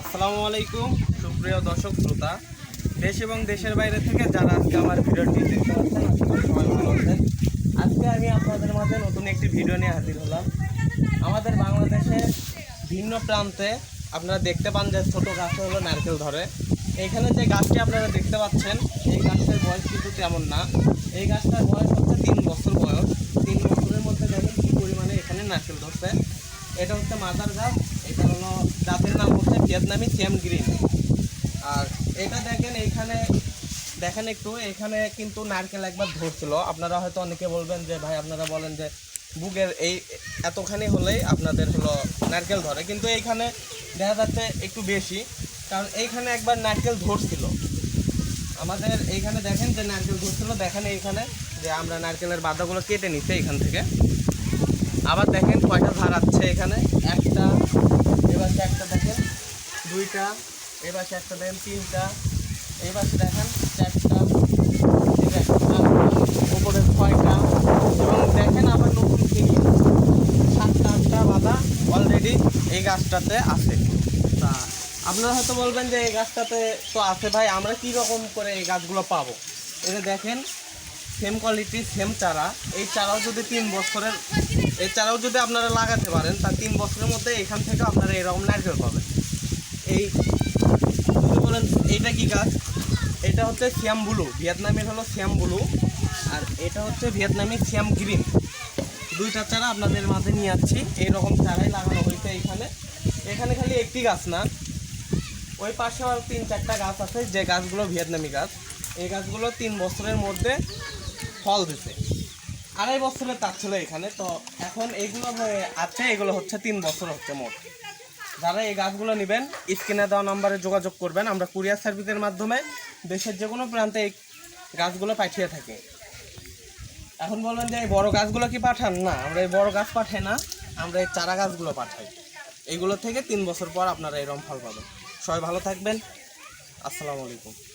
আসসালামু আলাইকুম, সুপ্রিয় দর্শক শ্রোতা। দেশ এবং দেশের বাইরে থেকে যারা আজকে আমার ভিডিওটি দেখতে পাচ্ছেন সবাই ভালো আছেন। আজকে আমি আপনাদের মাঝে নতুন একটি ভিডিও নিয়ে হাজির হলাম। আমাদের বাংলাদেশের ভিন্ন প্রান্তে আপনারা দেখতে পান যে ছোটো গাছে হলো নারকেল ধরে। এখানে যে গাছটি আপনারা দেখতে পাচ্ছেন, এই গাছটার বয়স কিন্তু তেমন না। এই গাছটার বয়স হচ্ছে তিন বছর বয়স। তিন বছরের মধ্যে দেখেন কী পরিমাণে এখানে নারকেল ধরছে। এটা হচ্ছে মাদার গাছ এটা হলো গাছের নাম হচ্ছে ভিয়েতনামি চেম গ্রিন। আর এটা দেখেন এইখানে দেখেন একটু, এখানে কিন্তু নারকেল একবার ধরছিল। আপনারা হয়তো অনেকে বলবেন যে, ভাই, আপনারা বলেন যে, বুকের এই এতখানি হলেই আপনাদের হলো নারকেল ধরে। কিন্তু এইখানে দেখা যাচ্ছে একটু বেশি, কারণ এইখানে একবার নারকেল ধরছিল। আমাদের এইখানে দেখেন যে নারকেল ধরছিল, দেখেন এইখানে যে আমরা নারকেলের বাদাগুলো কেটে নিচ্ছি এখান থেকে। আবার দেখেন কয়টা ধার আছে এখানে? একটা, এবার একটা দেখেন, দুইটা, এবার একটা দেখেন, তিনটা, এবার দেখেন, চারটা ছয়টা, এবং দেখেন আবার নতুন সাতটা, আটটা অলরেডি এই গাছটাতে আছে। তা আপনারা হয়তো বলবেন যে এই গাছটাতে তো আছে ভাই, আমরা কি রকম করে এই গাছগুলো পাবো? এটা দেখেন সেম কোয়ালিটি সেম চারা। এই চারাও যদি তিন বছরের চারাও যদি আপনারা লাগাতে পারেন, তা তিন বছরের মধ্যে এখান থেকে আপনারা এরকম নারকেল পাবেন। এই বলেন, এইটা কি গাছ? এটা হচ্ছে শ্যাম ব্লু। ভিয়েতনামের হলো শ্যাম ব্লু। আর এটা হচ্ছে ভিয়েতনামি শ্যাম গ্রিন। দুইটা চারা আপনাদের মাঝে নিয়ে যাচ্ছি এইরকম চারাই লাগানো হয়েছে এইখানে এখানে খালি একটি গাছ না, ওই পাশে আর তিন চারটা গাছ আছে, যে গাছগুলো ভিয়েতনামি গাছ। এই গাছগুলো তিন বছরের মধ্যে ফল দিছে। আড়াই বছরের তার ছিল এখানে, তো এখন এইগুলো আছে, এগুলো হচ্ছে তিন বছর হচ্ছে মোট। যারা এই গাছগুলো নেবেন, স্ক্রিনে দেওয়া নাম্বারে যোগাযোগ করবেন, আমরা কুরিয়ার সার্ভিসের মাধ্যমে দেশের যে কোনো প্রান্তে এই গাছগুলো পাঠিয়ে থাকি। এখন বলবেন যে এই বড় গাছগুলো কি পাঠান? না, আমরা এই বড় গাছ পাঠাই না, আমরা এই চারা গাছগুলো পাঠাই। এইগুলো থেকে তিন বছর পর আপনারা এরম ফল পাবেন। সবাই ভালো থাকবেন। আসসালামু আলাইকুম।